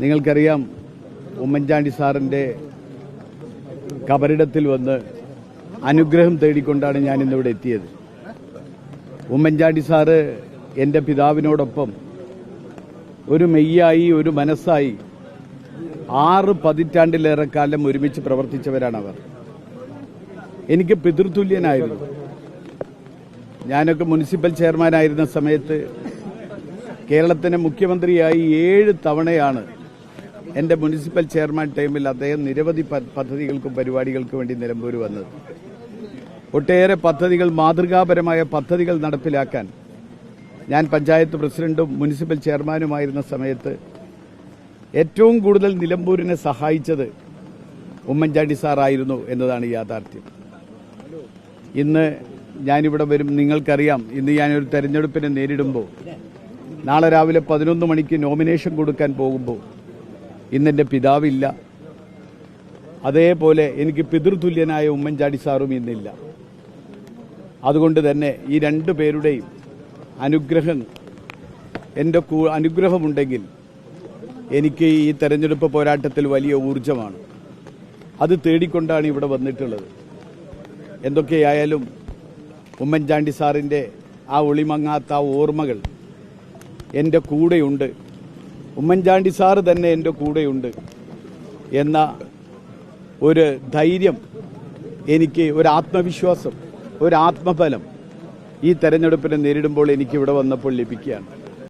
നിങ്ങൾക്കറിയാം ഉമ്മൻചാണ്ടി സാറിന്റെ കബറിടത്തിൽ വന്ന് അനുഗ്രഹം തേടിക്കൊണ്ടാണ് ഞാൻ ഇന്നിവിടെ എത്തിയത്. ഉമ്മൻചാണ്ടി സാറ് എന്റെ പിതാവിനോടൊപ്പം ഒരു മെയ്യായി ഒരു മനസ്സായി ആറ് പതിറ്റാണ്ടിലേറെ കാലം ഒരുമിച്ച് പ്രവർത്തിച്ചവരാണ് അവർ എനിക്ക് പിതൃതുല്യനായിരുന്നു. ഞാനൊക്കെ മുനിസിപ്പൽ ചെയർമാനായിരുന്ന സമയത്ത് കേരളത്തിന് മുഖ്യമന്ത്രിയായി ഏഴ് തവണയാണ് എന്റെ മുനിസിപ്പൽ ചെയർമാൻ ടൈമിൽ അദ്ദേഹം നിരവധി പദ്ധതികൾക്കും പരിപാടികൾക്കും വേണ്ടി നിലമ്പൂർ വന്നത് ഒട്ടേറെ പദ്ധതികൾ മാതൃകാപരമായ പദ്ധതികൾ നടപ്പിലാക്കാൻ ഞാൻ പഞ്ചായത്ത് പ്രസിഡന്റും മുനിസിപ്പൽ ചെയർമാനുമായിരുന്ന സമയത്ത് ഏറ്റവും കൂടുതൽ നിലമ്പൂരിനെ സഹായിച്ചത് ഉമ്മൻചാണ്ടി സാറായിരുന്നു എന്നതാണ് യാഥാർത്ഥ്യം. ഇന്ന് ഞാനിവിടെ വരും നിങ്ങൾക്കറിയാം ഇന്ന് ഞാനൊരു തെരഞ്ഞെടുപ്പിനെ നേരിടുമ്പോൾ നാളെ രാവിലെ പതിനൊന്ന് മണിക്ക് നോമിനേഷൻ കൊടുക്കാൻ പോകുമ്പോൾ ഇന്നെന്റെ പിതാവില്ല. അതേപോലെ എനിക്ക് പിതൃതുല്യനായ ഉമ്മൻചാണ്ടി സാറും ഇന്നില്ല. അതുകൊണ്ട് തന്നെ ഈ രണ്ടു പേരുടെയും അനുഗ്രഹം എന്റെ കൂ- അനുഗ്രഹമുണ്ടെങ്കിൽ എനിക്ക് ഈ തെരഞ്ഞെടുപ്പ് പോരാട്ടത്തിൽ വലിയ ഊർജമാണ് അത് തേടിക്കൊണ്ടാണ് ഇവിടെ വന്നിട്ടുള്ളത്. എന്തൊക്കെയായാലും ഉമ്മൻചാണ്ടി സാറിന്റെ ആ ഒളിമങ്ങാത്ത ഓർമ്മകൾ എന്റെ കൂടെയുണ്ട്. ഉമ്മൻചാണ്ടി സാറ് തന്നെ എന്റെ കൂടെയുണ്ട് എന്ന ഒരു ധൈര്യം എനിക്ക് ഒരു ആത്മവിശ്വാസം ഒരു ആത്മബലം ഈ തെരഞ്ഞെടുപ്പിനെ നേരിടുമ്പോൾ എനിക്ക് ഇവിടെ വന്നപ്പോൾ ലഭിക്കുകയാണ്.